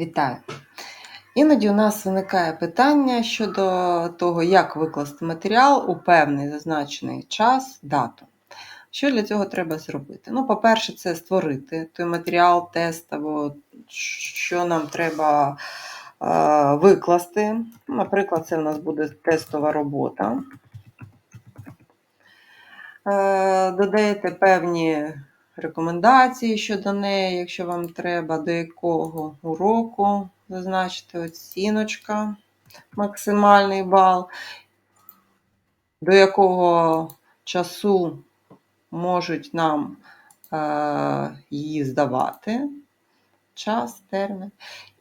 Вітаю! Іноді у нас виникає питання щодо того, як викласти матеріал у певний зазначений час, дату. Що для цього треба зробити? Ну, по-перше, це створити той матеріал, тест, або що нам треба е, викласти. Наприклад, це в нас буде тестова робота. Е, додаєте певні рекомендації щодо неї, якщо вам треба, до якого уроку зазначити оціночка, максимальний бал, до якого часу можуть нам е, її здавати. Час, термін.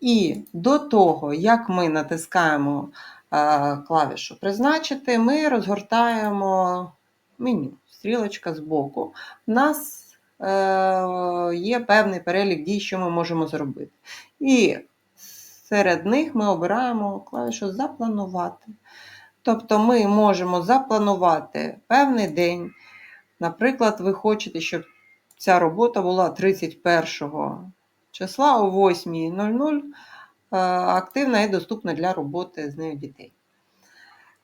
І до того, як ми натискаємо е, клавішу Призначити, ми розгортаємо меню, стрілочка збоку. У нас є певний перелік дій, що ми можемо зробити. І серед них ми обираємо клавішу Запланувати. Тобто ми можемо запланувати певний день. Наприклад, ви хочете, щоб ця робота була 31 числа о 8.00 активна і доступна для роботи з нею дітей.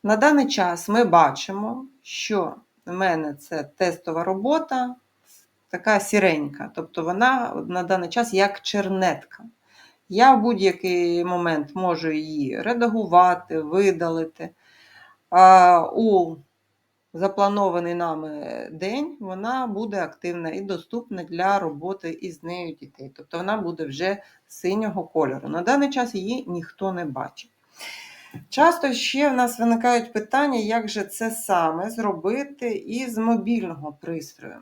На даний час ми бачимо, що в мене це тестова робота, така сіренька, тобто вона на даний час як чернетка. Я в будь-який момент можу її редагувати, видалити. А у запланований нами день вона буде активна і доступна для роботи із нею дітей. Тобто вона буде вже синього кольору. На даний час її ніхто не бачить. Часто ще в нас виникають питання, як же це саме зробити із мобільного пристрою.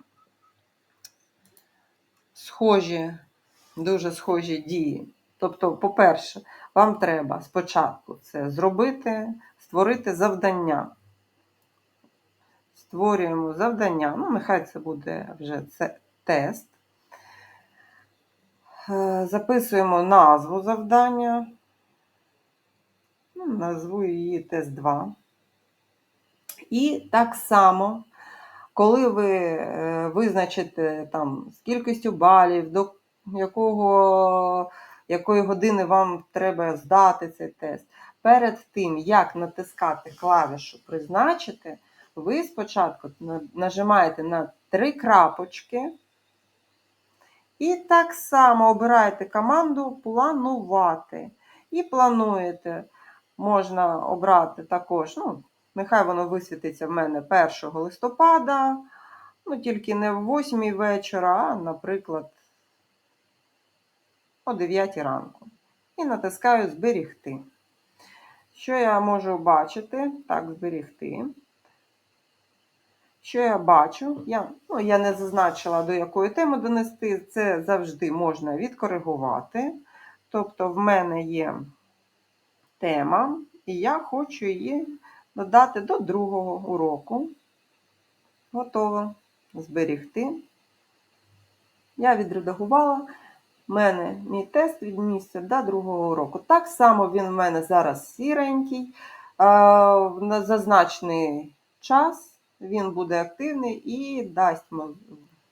Схожі, дуже схожі дії. Тобто, по-перше, вам треба спочатку це зробити, створити завдання. Створюємо завдання, ну, нехай це буде вже це тест. Е, записуємо назву завдання. Ну, Назву її тест 2. І так само, коли ви е, визначите там, з кількістю балів, до якого, якої години вам треба здати цей тест, перед тим, як натискати клавішу Призначити, ви спочатку нажимаєте на три крапочки. І так само обираєте команду Планувати. І плануєте можна обрати також, ну, нехай воно висвітиться в мене 1 листопада, ну, тільки не в 8 вечора, а, наприклад, о 9 ранку. І натискаю Зберігти. Що я можу бачити? Так, зберігти. Що я бачу? Я ну, я не зазначила, до якої теми донести, це завжди можна відкоригувати. Тобто, в мене є тема, і я хочу її додати до другого уроку. Готово. Зберігти. Я відредагувала. У мене мій тест від місця до другого уроку. Так само він в мене зараз сіренький, на зазначений час він буде активний і дасть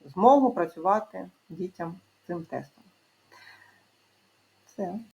змогу працювати дітям цим тестом. Все.